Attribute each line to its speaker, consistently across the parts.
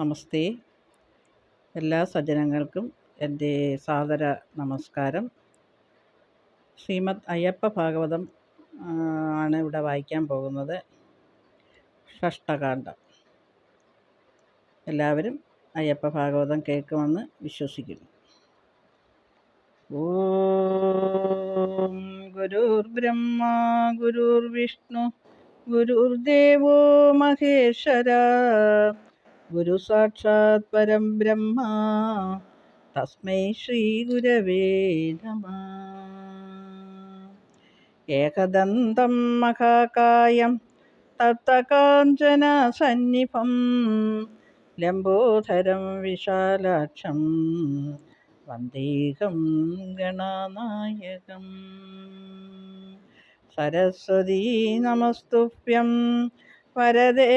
Speaker 1: നമസ്തേ. എല്ലാ സജ്ജനങ്ങൾക്കും എന്റെ സാദര നമസ്കാരം. ശ്രീമദ് അയ്യപ്പ ഭാഗവതം ആണ് ഇവിടെ വായിക്കാൻ പോകുന്നത്. ഷഷ്ടകാന്ഡം എല്ലാവരും അയ്യപ്പ ഭാഗവതം കേൾക്കുമെന്ന് വിശ്വസിക്കുന്നു. ഓം ഗുരുർബ്രഹ്മ ഗുരുർവിഷ്ണു ഗുരുർദേവോ മഹേശ്വര ഗുരു സാക്ഷാത് പരം ബ്രഹ്മ. തസ്മൈ ശ്രീ ഗുരവേ നമ. ഏകദന്തം മഹാകായം തപ്തകാഞ്ചന സന്നിഭം. ലംബോധരം വിശാലാക്ഷം വന്ദേഹം ഗണനായകം. സരസ്വതീ നമസ്തുഭ്യം വരദേ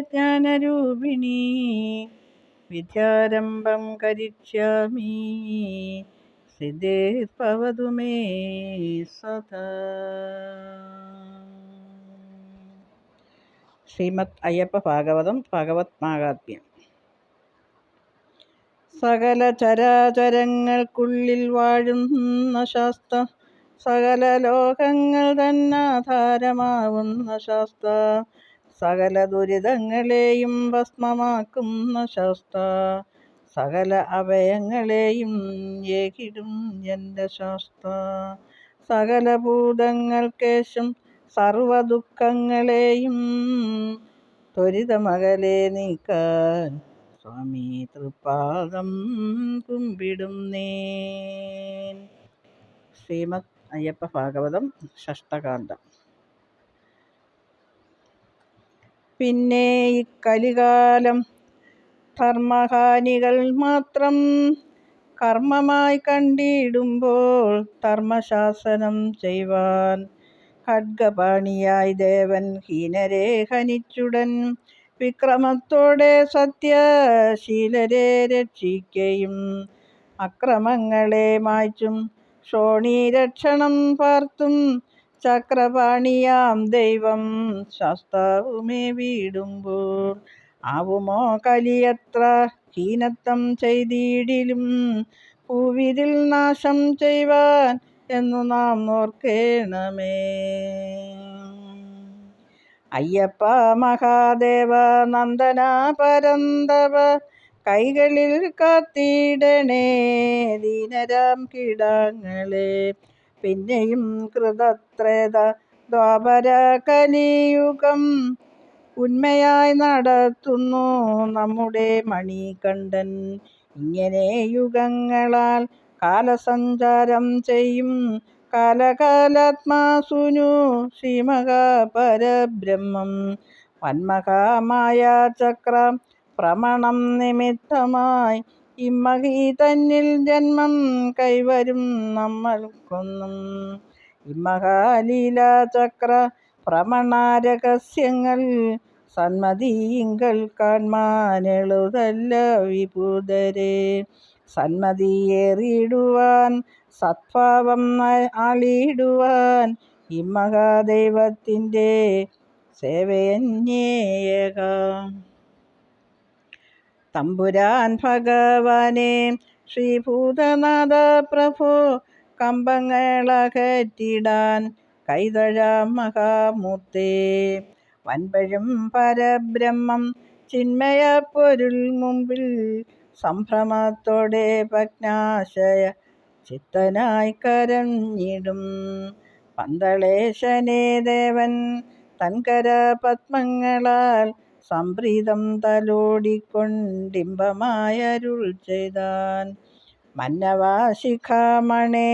Speaker 1: ജ്ഞാനരൂപിണി വിദ്യാരംഭം കരിഷ്യാമി സിദ്ധേർഭവതു സദാ. ശ്രീമദ് അയ്യപ്പ ഭാഗവതം ഭഗവത് മാഹാത്മ്യം സകല ചരാചരങ്ങൾക്കുള്ളിൽ വാഴുന്ന ശാസ്ത്ര സകല ലോകങ്ങൾ തന്നാധാരമാവുന്ന ശാസ്ത്ര സകല ദുരിതങ്ങളെയും ഭസ്മമാക്കുന്ന ശാസ്ത്ര. സകല അവയങ്ങളെയും ഏകിടും എന്റെ ശാസ്ത്ര. സകല ഭൂതങ്ങൾക്കേശം സർവദുഃഖങ്ങളെയും ത്വരിതമകലെ നീക്കാൻ സ്വാമി തൃപാദം കുമ്പിടുന്നേൻ ശ്രീമദ് അയ്യപ്പ ഭാഗവതം ഷഷ്ടകാന്ഡം പിന്നെ ഇക്കലികാലം ധർമ്മഹാനികൾ മാത്രം കർമ്മമായി കണ്ടിടുമ്പോൾ ധർമ്മശാസനം ചെയ്യുവാൻ ഖഡ്ഗപാണിയായി ദേവൻ ഹീനരെ ഹനിച്ചുടൻ. വിക്രമത്തോടെ സത്യശീലരെ രക്ഷിക്കുകയും അക്രമങ്ങളെ മായ്ച്ചും. ക്ഷോണീരക്ഷണം പാർത്തും ചക്രപാണിയാം ദൈവം. ശാസ്താവുമേ വീടുമ്പോൾ ആവുമോ കലിയത്ര? ഹീനത്വം ചെയ്തിടിലും പൂവിതിൽ നാശം ചെയ്യുവാൻ എന്നു നാം ഓർക്കേണമേ. അയ്യപ്പ മഹാദേവ നന്ദന പരന്തവ കൈകളിൽ കാത്തിടണേ. ദീനരാം കീടാങ്ങളെ പിന്നെയും കൃതത്രേത ദ്വാപര കലിയുഗം ഉന്മയായി നടത്തുന്നു നമ്മുടെ മണികണ്ഠൻ. ഇങ്ങനെ യുഗങ്ങളാൽ കാലസഞ്ചാരം ചെയ്യും കാലകാലാത്മാസുനു ശ്രീമഹാപരബ്രഹ്മം. വന്മഹാമായ ചക്രം ഭ്രമണം നിമിത്തമായി ഇമ്മഹി തന്നിൽ ജന്മം കൈവരും നമ്മൾക്കൊന്നും. ഇമ്മഹാലീല ചക്ര ഭ്രമണാരഹസ്യങ്ങൾ കാൺമാനെളുതല്ല വിഭൂതരെ. സന്മതിയേറിയിടുവാൻ സത്ഭാവം ആളിയിടുവാൻ ഇമ്മഹാദൈവത്തിന്റെ സേവയന്യേകം. തമ്പുരാൻ ഭഗവാനെ ശ്രീഭൂതനാഥ പ്രഭു കമ്പങ്ങളകറ്റിടാൻ കൈതഴ മഹാമൂർത്തേ. വൻപഴും പരബ്രഹ്മം ചിന്മയ പൊരുൾ മുമ്പിൽ സംഭ്രമത്തോടെ ഭഗ്നാശയ ചിത്തനായി കരഞ്ഞിടും. പന്തളേശനേ ദേവൻ തൻകര പത്മങ്ങളാൽ സംപ്രീതം തലോടിക്കൊണ്ടിമ്പമായരുൾ ചെയ്താൻ. മന്നവാശിഖാമണേ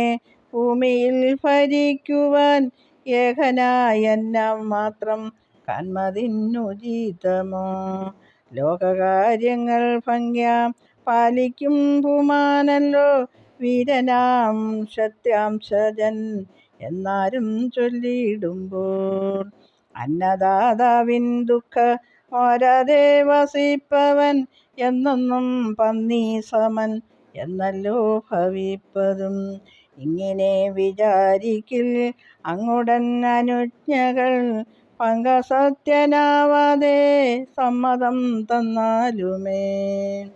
Speaker 1: ഭൂമിയിൽ ഭരിക്കുവാൻ ഏകനായെന്നാം മാത്രം കന്മതിന്നുചിതമോ ലോകകാര്യങ്ങൾ ഭംഗ്യാം പാലിക്കും ഭൂമാനല്ലോ വീരനാം സത്യാംശജൻ എന്നാരും ചൊല്ലിയിടുമ്പോൾ. അന്നദാതാവിൻ ദുഃഖ ഓരാതെ വസിപ്പവൻ എന്നൊന്നും പന്നി സമൻ എന്നല്ലോ ഭവിപ്പതും. ഇങ്ങനെ വിചാരിക്കിൽ അങ്ങുടൻ അനുജ്ഞകൾ പങ്കസത്യനാവാതെ സമ്മതം തന്നാലുമേ.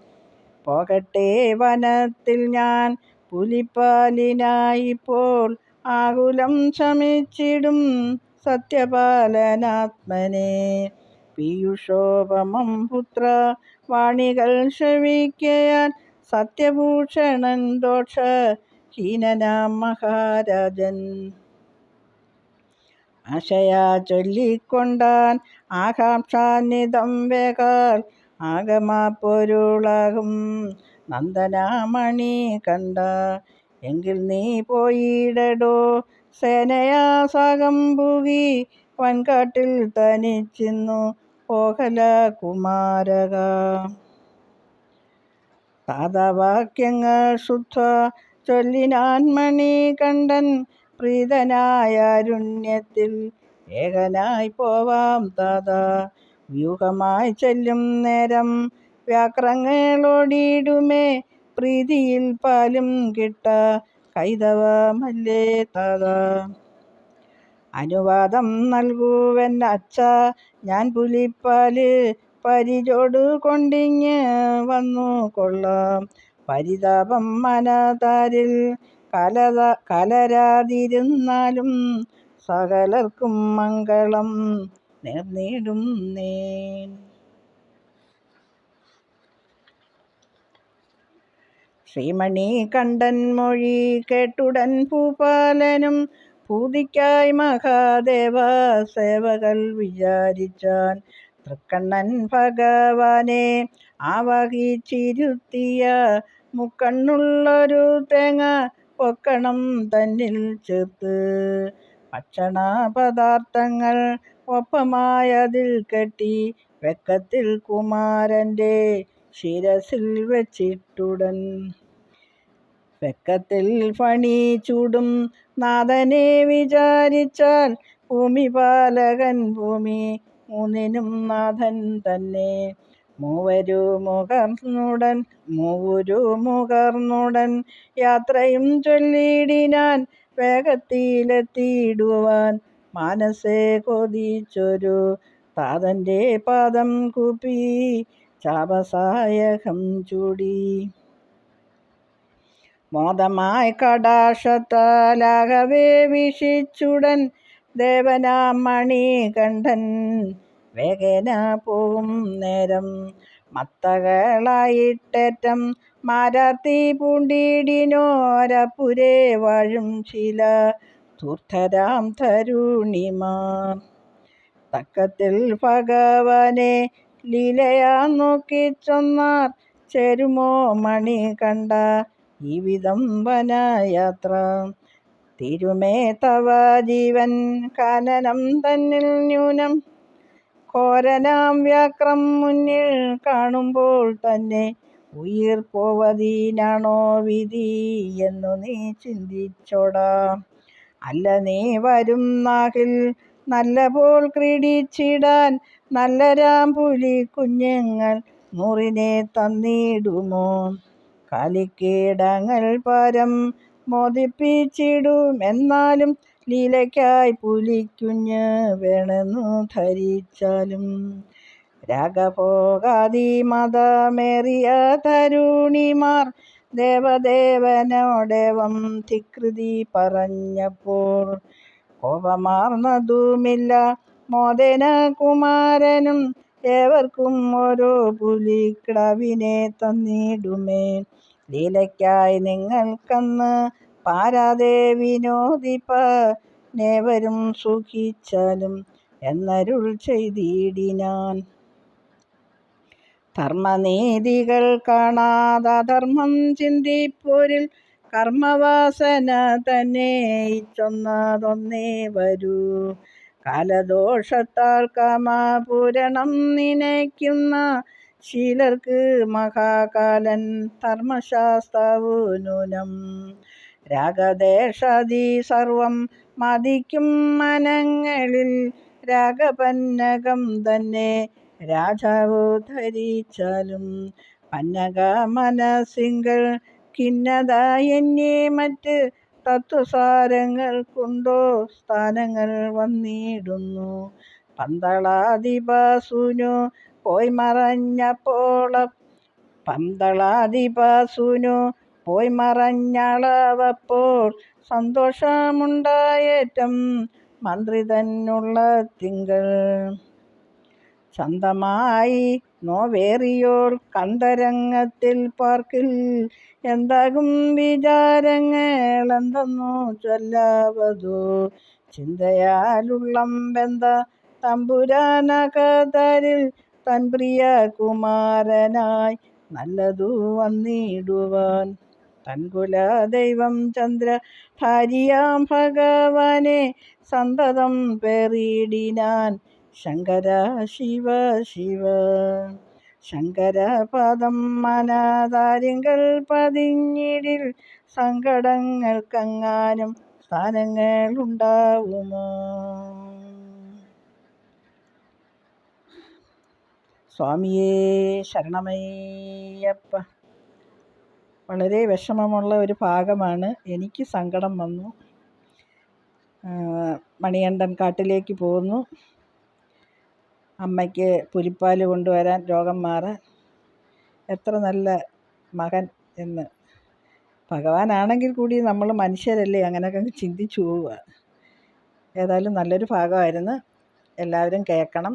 Speaker 1: പോകട്ടെ വനത്തിൽ ഞാൻ പുലിപ്പാലിനായിപ്പോൾ ആകുലം ശമിച്ചിടും സത്യപാലനാത്മനെ. പീയുഷോപമം പുത്ര വാണികൾ ശ്രവിക്കയാൻ സത്യഭൂഷണൻ ദോഷ ഹീനനാം മഹാരാജൻ. ആശയാ ചൊല്ലിക്കൊണ്ടാൻ ആകാംക്ഷാനിതം വേകാൽ ആഗമാപ്പൊരുളാകും നന്ദനാമണി കണ്ട. എങ്കിൽ നീ പോയിടടോ സേനയാ സാഗംപുകി വൻകാട്ടിൽ തനിച്ചിന്നു. പോകല കുമാരക പാദവാക്യങ്ങൾ ശുദ്ധ ചൊല്ലിനാൻ മണി കണ്ടൻ പ്രീതനായ അരുണ്യത്തിൽ ഏകനായി പോവാം താത വ്യൂഹമായി ചെല്ലും നേരം വ്യാക്രങ്ങളോടിയിടുമേ പ്രീതിയിൽ പാലും കിട്ട കൈതവമല്ലേ താത അനുവാദം നൽകൂവെന്നച്ഛ ഞാൻ പുലിപ്പാൽ പരിചോട് കൊണ്ടിങ്ങ് വന്നു കൊള്ളാം. പരിതാപം മനതാരിൽ കലത കലരാതിരുന്നാലും സകലർക്കും മംഗളം നേർന്നിടും നേൻ. ശ്രീമണി കണ്ടൻ മൊഴി കേട്ടുടൻ ഭൂപാലനും പൂതിക്കായി മഹാദേവ സേവകൾ വിചാരിച്ചാൻ തൃക്കണ്ണൻ ഭഗവാനെ ആവാഹിച്ചിരുത്തിയ മുക്കണ്ണുള്ളൊരു തേങ്ങ പൊക്കണം തന്നിൽ ചേർത്ത്. ഭക്ഷണ പദാർത്ഥങ്ങൾ ഒപ്പമായതിൽ കെട്ടി വെക്കത്തിൽ കുമാരന്റെ ശിരസിൽ വെച്ചിട്ടുടൻ വെക്കത്തിൽ ഫണി ചൂടും. നാഥനെ വിചാരിച്ചാൽ ഭൂമിപാലകൻ ഭൂമി. മൂന്നിനും നാഥൻ തന്നെ. മൂവരു മുഖർന്നുടൻ മൂവരു മുഖർന്നുടൻ. യാത്രയും ചൊല്ലിടിനാൻ വേഗത്തിലെത്തിയിടുവാൻ മാനസേ കൊതിച്ചൊരു താതന്റെ പാദം കൂപ്പി ചാപസായകം ചൂടി. മോദമായി കടാശത്താലാകവേ ദേവനാ ദേവനാം മണികണ്ഠൻ വേഗേന പോവും നേരം. മത്തകളായിട്ടേറ്റം മാരാത്തി പൂണ്ടിടിനോരപ്പുരേ വാഴും ശില ധൂർത്തരാം തരുണിമാർ തക്കത്തിൽ ഭഗവാനെ ലീലയാ നോക്കി ചൊന്നാർ ചേരുമോ മണി കണ്ട ഈ വിദംബനയാത്ര വനയാത്ര തിരുമേ തവ ജീവൻ കാനനം തന്നിൽ ന്യൂനം. കോരനാം വ്യാക്രം മുന്നിൽ കാണുമ്പോൾ തന്നെ ഉയിർ പോവതീനാണോ വിധി എന്നു നീ ചിന്തിച്ചോടാ. അല്ല നീ വരും നാഹിൽ നല്ല പോൽ ക്രീഡിച്ചിടാൻ നല്ലരാം പുലി കുഞ്ഞുങ്ങൾ നൂറിനെ തന്നിടുമോ? കാലിക്കീടങ്ങൾ പരം മോദിപ്പിച്ചിടും എന്നാലും ലീലയ്ക്കായി പുലിക്കുഞ്ഞ് വേണമെന്നു ധരിച്ചാലും രാഗപോകാതി മതമേറിയ തരുണിമാർ ദേവദേവനോടേവം തികൃതി പറഞ്ഞപ്പോൾ കോപമാർന്നതുമില്ല. മോദന കുമാരനും ഏവർക്കും ഓരോ പുലിക്കിടവിനെ തന്നിടുമേ ലീലയ്ക്കായി നിങ്ങൾക്കന്ന് പാരാതെ വിനോദിപ്പ നേവരും സുഖിച്ചാലും എന്നരുൾ ചെയ്തിടിനാൻ ധർമ്മനീതികൾ കാണാതെ ധർമ്മം ചിന്തിപ്പോരിൽ കർമ്മവാസന തന്നെ ഇച്ചൊന്നതൊന്നേ വരൂ. കാലദോഷത്താൽ കമാപൂരണം നനയ്ക്കുന്ന ശീലർക്ക് മഹാകാലൻ ധർമ്മശാസ്താവു നൂനം. രാഗദേശാദി സർവം മതിക്കും മനങ്ങളിൽ രാഗപന്നകം തന്നെ. രാജാവു ധരിച്ചാലും പന്നക മനസ്സിങ്കൽ ഖിന്നത എന്നേ മറ്റ് തത്വസാരങ്ങൾ കൊണ്ടോ സ്ഥാനങ്ങൾ വന്നിടുന്നു. പന്തളാധിപസുനു പോയി മറഞ്ഞപ്പോൾ പന്തളാധിപസുനു പോയി മറഞ്ഞളവപ്പോൾ സന്തോഷമുണ്ടായേറ്റം മന്ത്രി തന്നുള്ള തിങ്കൾ. സ്വന്തമായി നോവേറിയോൾ കന്തരംഗത്തിൽ പാർക്കിൽ എന്താകും വിചാരങ്ങൾ എന്തെന്നു ചൊല്ലാവതു. ചിന്തയാലുള്ളം വെന്ത തമ്പുരാനകതരിൽ തൻ പ്രിയ കുമാരനായി നല്ലതു വന്നിടുവാൻ. തൻകുല ദൈവം ചന്ദ്ര ഭാര്യാം ഭഗവാനെ സന്തതം പേറിയിടിനാൻ ശങ്കര ശിവ ശിവ. ശങ്കരപദം മനാതാര്യങ്ങൾ പതിഞ്ഞിടിൽ സങ്കടങ്ങൾക്കങ്ങാനും സ്ഥാനങ്ങൾ സ്വാമിയേ ശരണമയ്യപ്പ. വളരെ വിഷമമുള്ള ഒരു ഭാഗമാണ്. എനിക്ക് സങ്കടം വന്നു. മണികണ്ഠൻ കാട്ടിലേക്ക് പോകുന്നു. അമ്മയ്ക്ക് പുലിപ്പാൽ കൊണ്ടുവരാൻ രോഗം മാറാൻ എത്ര നല്ല മകൻ എന്ന്. ഭഗവാനാണെങ്കിൽ കൂടി നമ്മൾ മനുഷ്യരല്ലേ? അങ്ങനെയൊക്കെ ചിന്തിച്ചു പോവുക. ഏതായാലും നല്ലൊരു ഭാഗമായിരുന്നു. എല്ലാവരും കേൾക്കണം.